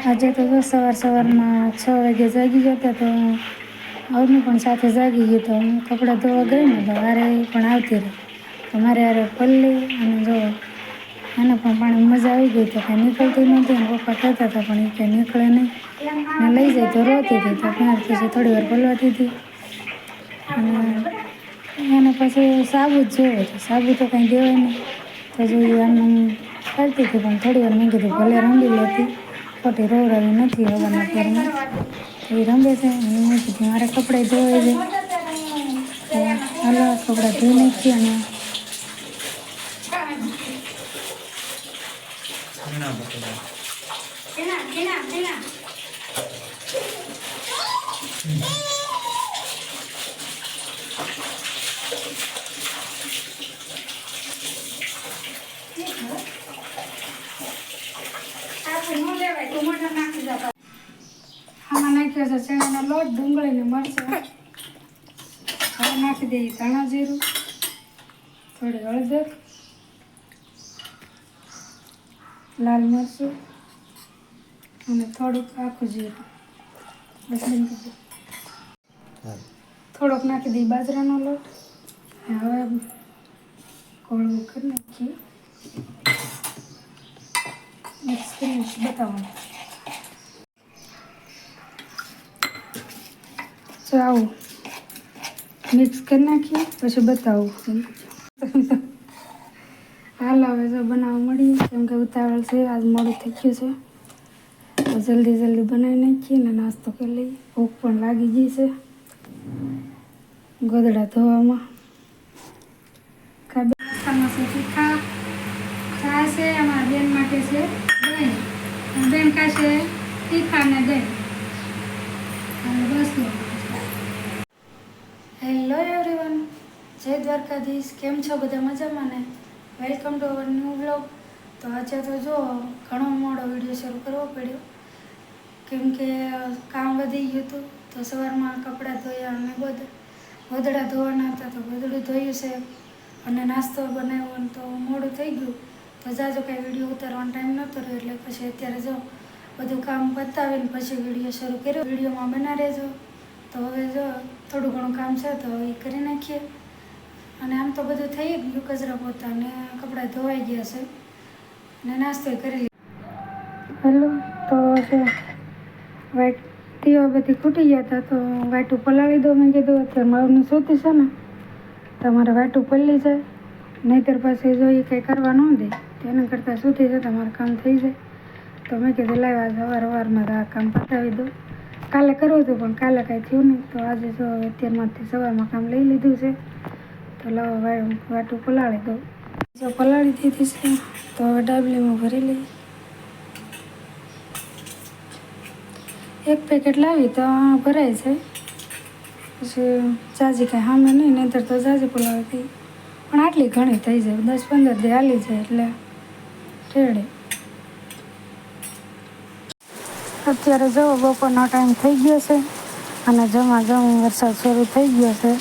આજે તો જો સવાર સવારમાં છ વાગે જાગી ગયા હતા તો અવની પણ સાથે જાગી ગયો તો હું કપડાં ધોવા ગઈ ને તો હારે પણ આવતી રહી. તો મારે હારે પલ્લી અને જો એને પણ પાણી મજા આવી ગઈ તો કાંઈ નીકળતી નહોતી અને પપ્પા કહેતા હતા પણ એ કંઈ નીકળે નહીં. ને લઈ જાય તો રોતી હતી તો ત્યાં પછી થોડી વાર પલવાતી હતી. અને એને પછી સાબુ જ જોવે તો સાબુ તો કાંઈ દેવાય નહીં. તો જોઈએ આમ કરતી હતી પણ થોડી વાર મેં કીધું ભલે રંગી લેતી. ખોટી રોવરાવી નથી હવાના પરમાં એ રમે છે અને મેં કીધું મારે કપડાં ધોવાઈ જાય તો હાલો કપડાં ધોઈ નાખીએ અને ઘણા બધા આમાં નાખ્યો છે ચણાનો લોટ ડુંગળીને મરચાં. હવે નાખી દઈએ ધાણા જીરું થોડી હળદર લાલ મરચું અને થોડુંક આખું જીરું. થોડોક નાખી દઈએ બાજરાનો લોટ. અને હવે કોળું કરી નાખીએ. મિક્સ કરીને બતાવવાનું તો આવું. મિક્સ કરી નાખીએ, પછી બતાવું. હાલ, હવે જો બનાવવા મળી કેમ કે ઉતાવળ છે, આજ મોડું થઈ ગયું છે. તો જલ્દી જલ્દી બનાવી નાખીએ ને નાસ્તો કરી લઈએ. ભૂખ પણ લાગી ગઈ છે. ગોદડા ધોવામાં. કાબે નાસ્તામાં છે અમારા બેન માટે છે બેન બેન ખાશે તીખા ને દહીં. અને બસ હેલો એવરીવન જય દ્વારકાધીશ, કેમ છો બધા મજામાં ને? Welcome to our new blog તો આજે તો જો ઘણો મોડો વીડિયો શરૂ કરવો પડ્યો. કેમ કે કામ વધી ગયું હતું, તો સવારમાં કપડાં ધોયા અને ગોદ, ગોદડા ધોવાના હતા, તો ગોદડું ધોયું છે. અને નાસ્તો બનાવ્યો ને તો મોડું થઈ ગયું. તો જાજો કાંઈ વીડિયો ઉતારવાનો ટાઈમ નહોતો રહ્યો, એટલે પછી અત્યારે જો બધું કામ પતાવીને પછી વીડિયો શરૂ કર્યો. વિડીયોમાં બના રહેજો. તો હવે જો થોડું ઘણું કામ છે, તો એ કરી નાખીએ. અને આમ તો બધું થઈ જ ગયું કચરા પોતા અને કપડાં ધોવાઈ ગયા છે. અને નાસ્તો કરી હેલો, તો જો વાઈટ બધી ખૂટી ગયા હતા, તો વાટું પલાળી દો મેં કીધું, અત્યારે માવની સૂતી છે ને તમારે વાટું પલળી જાય. નહીંતર પાસે જો એ કંઈ કરવા ન દે તેના કરતાં સૂતી છે તમારું કામ થઈ જાય. તો મેં કીધું લાવ્યા અવાર તો આ કામ પતાવી દો કાલે કરવું હતું, પણ કાલે કાંઈ થયું નહીં. તો આજે જો અત્યારમાંથી સવારમાં કામ લઈ લીધું છે. તો લાવો વાટું પલાળી દઉં. જો પલાળી દીધી છે, તો હવે ડાબલીમાં ભરી લઈએ. એક પેકેટ લાવી તો ભરાય છે. પછી જાજી કાંઈ સામે નહીં, નહીંતર તો જાજી પલાળી હતી પણ આટલી ઘણી થઈ જાય, દસ પંદર દે હાલી જાય એટલે રેડી. અત્યારે જવો બપોરનો ટાઈમ થઈ ગયો છે અને જમા જમી વરસાદ શરૂ થઈ ગયો છે.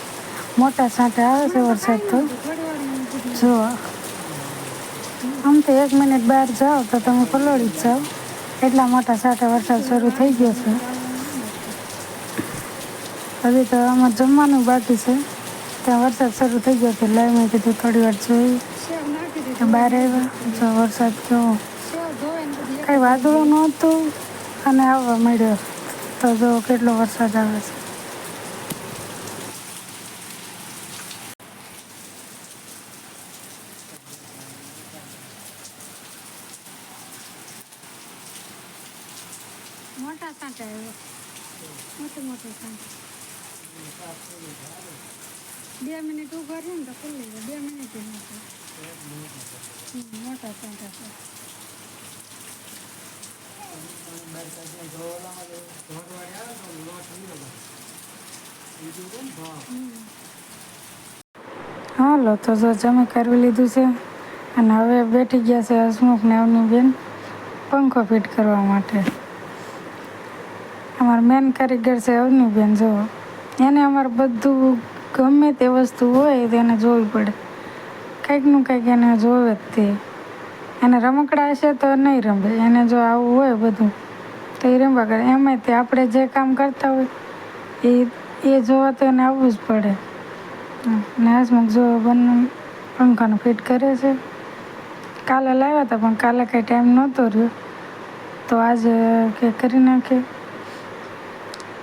મોટા છાંટા આવે છે વરસાદ તો જો આમ તો એક મિનિટ બહાર જાઓ તો તમે પલોળી જ જાઓ. એટલા મોટા છાંટા વરસાદ શરૂ થઈ ગયો છે. હજી તો આમાં જમવાનું બાકી છે. ત્યાં વરસાદ શરૂ થઈ ગયો એટલે મેં કીધું થોડી વાર જોઈ. બહાર આવ્યા. જો વરસાદ કેવો. કાંઈ વાદળો નહોતું અને આવવા મળ્યો તો જો કેટલો વરસાદ આવે છે. સાંટા આવ્યો તો ખુલ્લી હાલો, તો જો જમી કરવી લીધું છે અને હવે બેઠી ગયા છે હસમુખ ને અવની બેન પંખો ફિટ કરવા માટે. અમારા મેન કારીગર છે અવની બેન જો. એને અમારે બધું ગમે તે વસ્તુ હોય તેને જોવી પડે. કંઈકનું કંઈક એને જોવે જ તે. એને રમકડા હશે તો નહીં રમે. એને જો આવું હોય બધું, તો એ રમવા કરે. એમાંય તે આપણે જે કામ કરતા હોય, એ એ જોવા તો એને આવવું જ પડે. ને હસમુખ જો બંને, પંખાનું ફિટ કરે છે. કાલે લાવ્યા હતા, પણ કાલે કંઈ ટાઈમ નહોતો રહ્યો. તો આજે કે કરી નાખીએ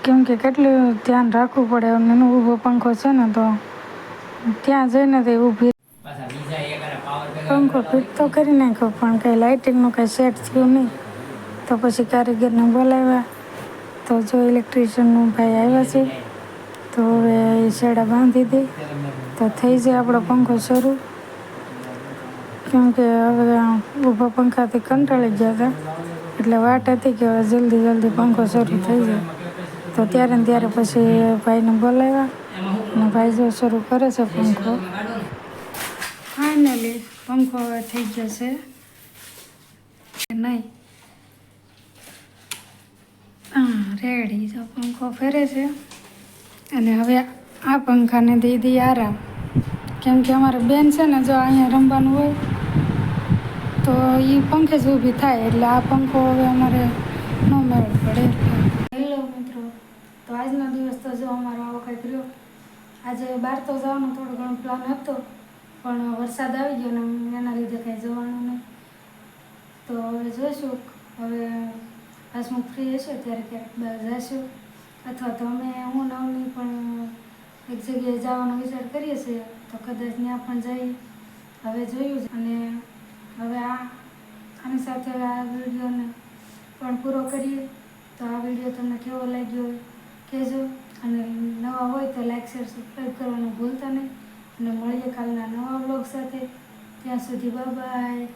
કેમ કે કેટલું ધ્યાન રાખવું પડે. અને એનો ઊભો પંખો છે ને તો ત્યાં જઈને તે ઊભી પંખો ફિટ તો કરી નાખ્યો પણ કંઈ લાઇટિંગનું કંઈ સેટ થયું નહીં. તો પછી કારીગરને બોલાવ્યા. તો જો ઇલેક્ટ્રિશિયનનું ભાઈ આવ્યા છે તો હવે એ શેડા બાંધી દે. તો થઈ જાય આપણો પંખો શરૂ. કેમ કે હવે ઊભા પંખાથી કંટાળી ગયા હતા. એટલે વાટ હતી કે હવે જલ્દી જલ્દી પંખો શરૂ થઈ જાય. તો ત્યારે ને ત્યારે પછી ભાઈને બોલાવ્યા અને ભાઈ જો શરૂ કરે છે પંખો. ફાઇનલી પંખો હવે થઈ ગયો છે. નહીં. હા રેડી જો પંખો ફેરે છે. અને હવે આ પંખાને દઈ દઈએ આરામ. કેમ કે અમારે બેન છે ને જો અહીંયા રમવાનું હોય, તો એ પંખે જ ઊભી થાય. એટલે આ પંખો હવે અમારે ન મેળ પડે. મિત્રો તો આજનો દિવસ તો જો અમારો આવો કંઈક રહ્યો. આજે બહાર તો જવાનો થોડો ઘણો પ્લાન હતો, પણ વરસાદ આવી ગયો ને એના લીધે કંઈ જવાનું નહીં. તો હવે જોઈશું, હવે હસમુખ ફ્રી હશે ત્યારે ક્યાંક બહાર જઈશું અથવા તો અમે, હું નવની પણ એક જગ્યાએ જવાનો વિચાર કરીએ છીએ, તો કદાચ ત્યાં પણ જઈ હવે જોયું. અને હવે આ, આની સાથે આ વિડીયોને પણ પૂરો કરીએ. તો આ વીડિયો તમને કેવો લાગ્યો? હોય કહેજો. અને નવા હોય તો લાઈક શેર સબસ્ક્રાઈબ કરવાનું ભૂલતા નહીં. અને મળીએ કાલના નવા બ્લોગ સાથે. ત્યાં સુધી બાય